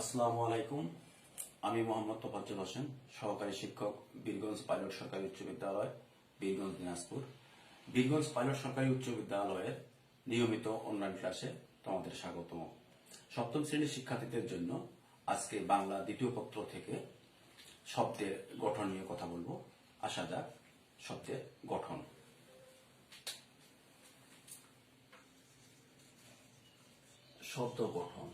আসসালামু আলাইকুম। আমি মোহাম্মদ তোফাজ্জল হোসেন, সহকারী শিক্ষক, বীরগঞ্জ পাইলট সরকারি উচ্চ বিদ্যালয়, বীরগঞ্জ দিনাজপুর। বীরগঞ্জ পাইলট সরকারি উচ্চ বিদ্যালয়ের নিয়মিত অনলাইন ক্লাসে তোমাদের স্বাগতম। সপ্তম শ্রেণির শিক্ষার্থীদের জন্য আজকে বাংলা দ্বিতীয় পত্র থেকে শব্দের গঠন নিয়ে কথা বলব। আসা যাক শব্দের গঠন। শব্দ গঠন।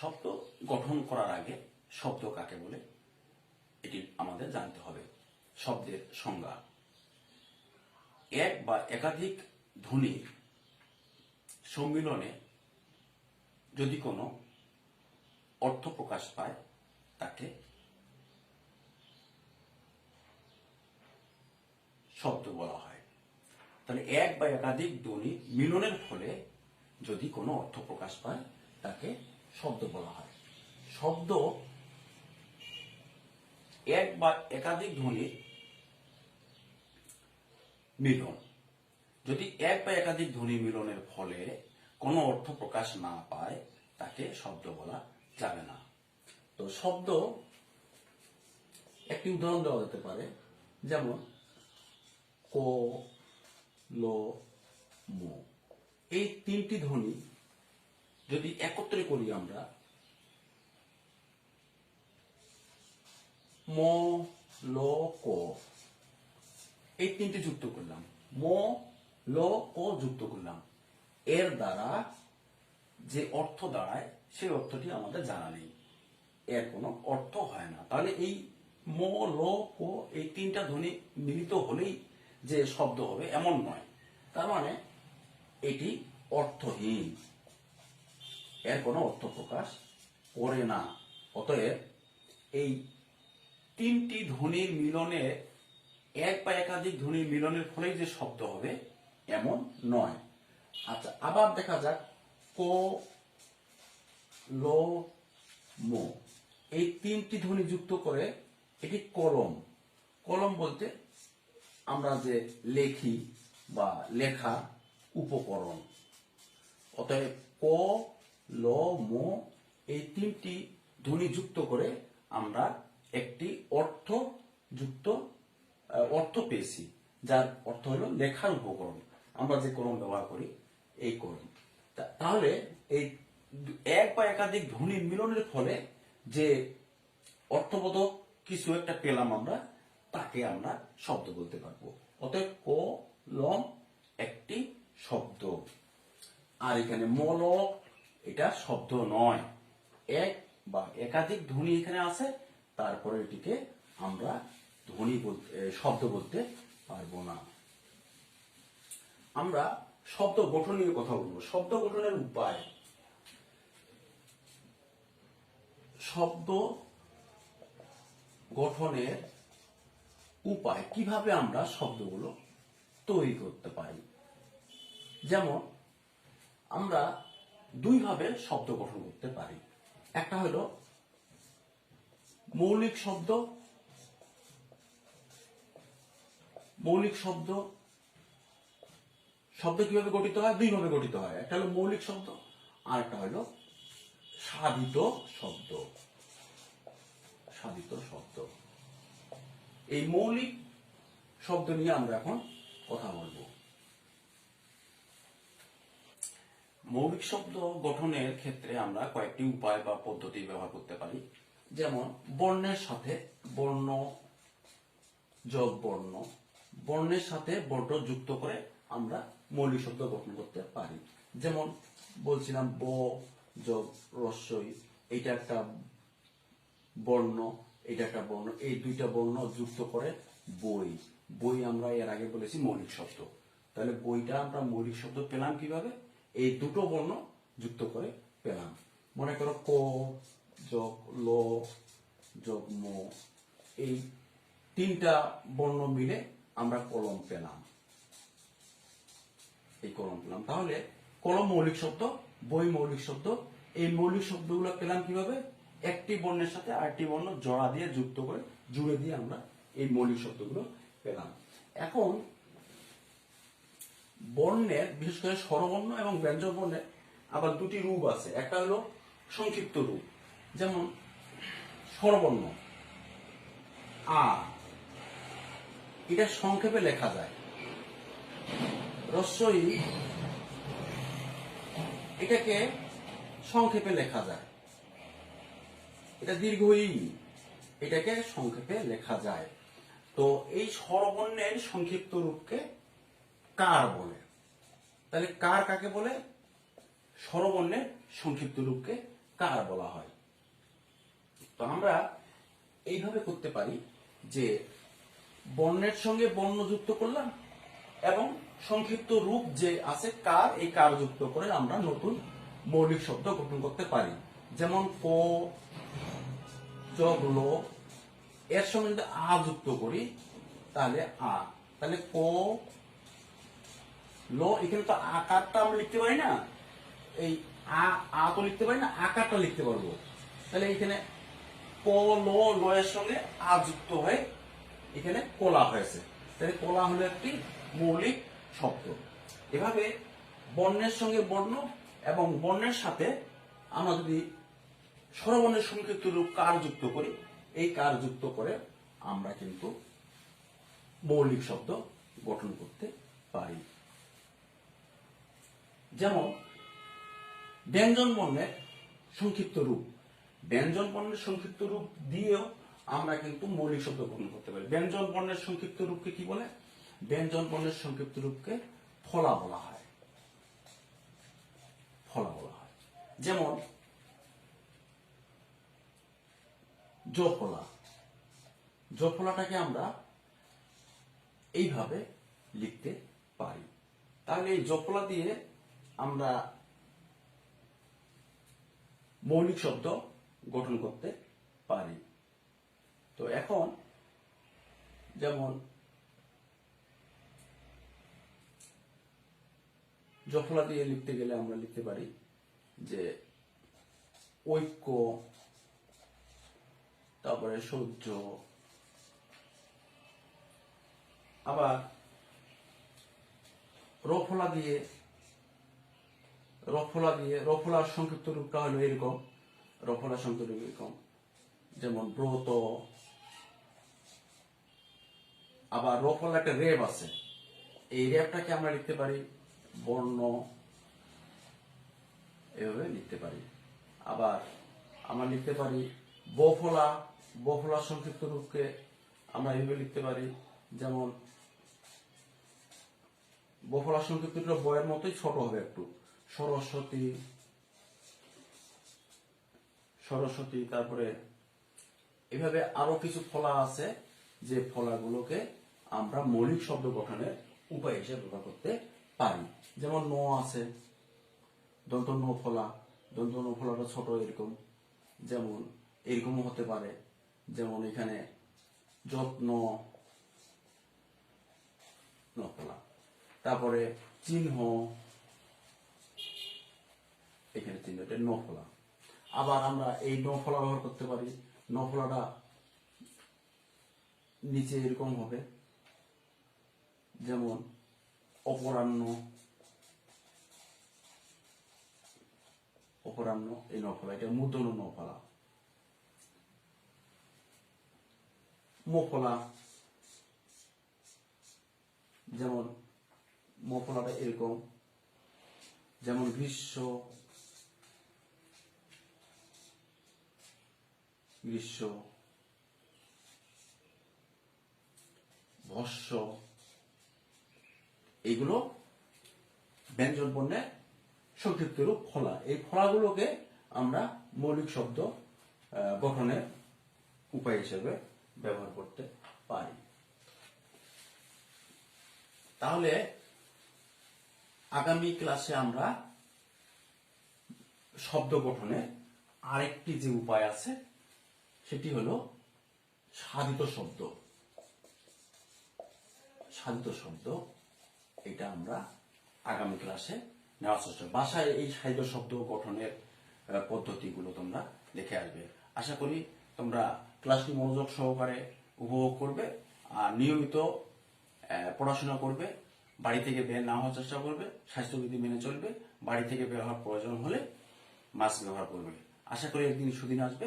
শব্দ গঠন করার আগে শব্দ কাকে বলে, এটি আমাদের জানতে হবে। শব্দের সংজ্ঞা। এক বা একাধিক ধ্বনির সম্মিলনে যদি কোনো অর্থ প্রকাশ পায়, তাকে শব্দ বলা হয়। তাহলে এক বা একাধিক ধ্বনি মিলনের ফলে যদি কোনো অর্থ প্রকাশ পায়, তাকে শব্দ বলা হয়। শব্দ এক বা একাধিক ধ্বনির মিলন। যদি এক বা একাধিক ধ্বনি মিলনের ফলে কোনো অর্থ প্রকাশ না পায়, তাকে শব্দ বলা যাবে না। তো শব্দ একটি উদাহরণ দেওয়া যেতে পারে, যেমন কো, ল, মো। এই তিনটি ধ্বনি যদি একত্রে করি আমরা, ম, ল, ক, এই তিনটি যুক্ত করলাম। ম, ল, ক যুক্ত করলাম। এর দ্বারা যে অর্থ দাঁড়ায়, সেই অর্থটি আমাদের জানা নেই। এর কোনো অর্থ হয় না। তাহলে এই ম, ল, ক, এই তিনটা ধ্বনি মিলিত হলেই যে শব্দ হবে এমন নয়। তার মানে এটি অর্থহীন। এর কোনো অর্থ প্রকাশ করে না। অতএব এই তিনটি ধ্বনির মিলনে, এক বা একাধিক ধ্বনির মিলনের ফলেই যে শব্দ হবে, এমন নয়। আচ্ছা আবার দেখা যাক। কো, লো, মো। এই তিনটি ধ্বনি যুক্ত করে এটি কলম। কলম বলতে আমরা যে লেখি বা লেখা উপকরণ। অতএব ক ল ম এই তিনটি ধ্বনি যুক্ত করে আমরা একটি অর্থ যুক্ত অর্থ পেয়েছি, যার অর্থ হলো লেখার উপকরণ। আমরা যে কলম ব্যবহার করি, এই কলম তাহলে এই এক বা একাধিক ধ্বনি মিলনের ফলে যে অর্থবোধক কিছু একটা পেলাম আমরা, তাকে আমরা শব্দ বলতে পারব। অতএব ক লম একটি শব্দ। আর এখানে মল এটা শব্দ নয়। এক বা একাধিক ধ্বনি এখানে আছে, তারপরে এটিকে আমরা ধ্বনি শব্দ বলতে পারব না। আমরা শব্দ গঠন নিয়ে কথা বলব। শব্দ গঠনের উপায়। শব্দ গঠনের উপায়, কীভাবে আমরা শব্দগুলো তৈরি করতে পারি? যেমন, আমরা দুইভাবে শব্দ গঠন করতে পারি। একটা হলো মৌলিক শব্দ মৌলিক শব্দ শব্দ কীভাবে গঠিত হয়? দুইভাবে গঠিত হয়। একটা হলো মৌলিক শব্দ, আর একটা হলো সাধিত শব্দ। সাধিত শব্দ। এই মৌলিক শব্দ নিয়ে আমরা এখন কথা বলব। মৌলিক শব্দ গঠনের ক্ষেত্রে আমরা কয়েকটি উপায় বা পদ্ধতি ব্যবহার করতে পারি। যেমন, বর্ণের সাথে বর্ণ যোগ বর্ণ, বর্ণের সাথে বর্ণ যুক্ত করে আমরা মৌলিক শব্দ গঠন করতে পারি। যেমন, বলছিলাম ব, যোগ, রস্যই, এইটা একটা বর্ণ এটা একটা বর্ণ, এই দুইটা বর্ণ যুক্ত করে বই। বই আমরা এর আগে বলেছি মৌলিক শব্দ। তাহলে বইটা আমরা মৌলিক শব্দ পেলাম কীভাবে? এই দুটো বর্ণ যুক্ত করে পেলাম। মনে করো ক, যোগ, ল, যোগ, ম। এই তিনটা বর্ণ মিলে আমরা কলম পেলাম। এই কলম পেলাম। তাহলে কলম মৌলিক শব্দ, বই মৌলিক শব্দ, এই মৌলিক শব্দগুলো পেলাম কীভাবে? একটি বর্ণের সাথে আরেকটি বর্ণ জড়া দিয়ে যুক্ত করে, জুড়ে দিয়ে আমরা এই মৌলিক শব্দগুলো পেলাম। এখন বর্ণের, বিশেষ করে স্বরবর্ণ এবং ব্যঞ্জন বর্ণের আবার দুটি রূপ আছে। একটা হলো সংক্ষিপ্ত রূপ, যেমন স্বরবর্ণ। আ, এটা সংক্ষেপে লেখা যায়। রস্যই এটাকে সংক্ষেপে লেখা যায়। এটা দীর্ঘই, এটাকে সংক্ষেপে লেখা যায়। তো এই স্বরবর্ণের সংক্ষিপ্ত রূপকে কার বলে? তাহলে কার কাকে বলে? স্বরবর্ণের সংক্ষিপ্ত রূপকে কার বলা হয়? তো আমরা এইভাবে করতে পারি যে বর্ণের সঙ্গে বর্ণ যুক্ত করলাম এবং সংক্ষিপ্ত রূপ যে আছে কার, এই কার যুক্ত করে আমরা নতুন মৌলিক শব্দ গঠন করতে পারি। যেমন কো যোগ লো, এর সঙ্গে যদি আ যুক্ত করি, তাহলে আ। তাহলে কো লো, এখানে তো আকারটা আমরা লিখতে পারি না। এই আ আ তো লিখতে পারি না, আকারটা লিখতে পারব। তাহলে এখানে ক ল, লো এর সঙ্গে আ যুক্ত হয়ে এখানে কলা হয়েছে। তাহলে কলা হলো একটি মৌলিক শব্দ। এভাবে বর্ণের সঙ্গে বর্ণ এবং বর্ণের সাথে আমরা যদি স্বরবর্ণের সংক্ষিপ্ত রূপ কার যুক্ত করি, এই কার যুক্ত করে আমরা কিন্তু মৌলিক শব্দ গঠন করতে পারি। যেমন, ব্যঞ্জন বর্ণের সংক্ষিপ্ত রূপ। ব্যঞ্জন বর্ণের সংক্ষিপ্ত রূপ দিয়েও আমরা কিন্তু মৌলিক শব্দ গঠন করতে পারি। ব্যঞ্জন বর্ণের সংক্ষিপ্ত রূপকে কি বলে? ব্যঞ্জন বর্ণের সংক্ষিপ্ত রূপকে ফলা বলা হয়। ফলা বলা হয়। যেমন জফলা জফলাটাকে আমরা এইভাবে লিখতে পারি। তাহলে এই জফলা দিয়ে আমরা মৌলিক শব্দ গঠন করতে পারি। তো এখন যেমন জফলা দিয়ে লিখতে গেলে আমরা লিখতে পারি যে ঐক্য, তারপরে সহ্য, আবার রফলা দিয়ে রফলা দিয়ে, রফলার সংক্ষিপ্ত রূপটা হলো এরকম? রফলার সংক্ষিপ্ত রূপ এরকম। যেমন ব্রত, আবার রফলা একটা রেব আছে। এই রেবটাকে আমরা লিখতে পারি বর্ণ, এভাবে লিখতে পারি। আবার আমরা লিখতে পারি বফলা বফলা সংক্ষিপ্ত রূপকে আমরা এভাবে লিখতে পারি। যেমন বফলা সংক্ষিপ্ত বয়ের মতোই ছোট হবে একটু। সরস্বতী সরস্বতী, তারপরে এভাবে আরও কিছু ফলা আছে যে ফলাগুলোকে আমরা মৌলিক শব্দ গঠনের উপায় হিসেবে ব্যবহার করতে পারি। যেমন ন আছে, দন্ত ন ফলা, দন্ত ন ফলাটা ছোট এরকম, যেমন এরকমও হতে পারে। যেমন এখানে যত্ন নফলা তারপরে চিহ্ন এখানে চিহ্ন, এটা নফলা। আবার আমরা এই নফলা ব্যবহার করতে পারি। নফলাটা নিচে এরকম হবে। যেমন অপরাহ্ন অপরাহ্ন, এই নফলা, এটা মুদ্রণ নফলা। মোফলা, যেমন মোফলাটা এরকম। যেমন গ্রীষ্ম গ্রীষ্ম ভস্য, এগুলো ব্যঞ্জন পণ্যের সংক্ষিপ্ত রূপ ফলা এই ফলাগুলোকে আমরা মৌলিক শব্দ গঠনের উপায় হিসেবে ব্যবহার করতে পারি। তাহলে আগামী ক্লাসে আমরা শব্দ গঠনের আরেকটি যে উপায় আছে সেটি হলো সাধিত শব্দ। সাধিত শব্দ, এটা আমরা আগামী ক্লাসে নেওয়ার চেষ্টা। বাসায় এই সাহিত্য শব্দ গঠনের পদ্ধতিগুলো তোমরা দেখে আসবে। আশা করি তোমরা ক্লাসটি মনোযোগ সহকারে উপভোগ করবে আর নিয়মিত পড়াশোনা করবে। বাড়ি থেকে বের না হওয়ার চেষ্টা করবে। স্বাস্থ্যবিধি মেনে চলবে। বাড়ি থেকে বের হওয়ার প্রয়োজন হলে মাস্ক ব্যবহার করবে। আশা করি একদিন সুদিন আসবে।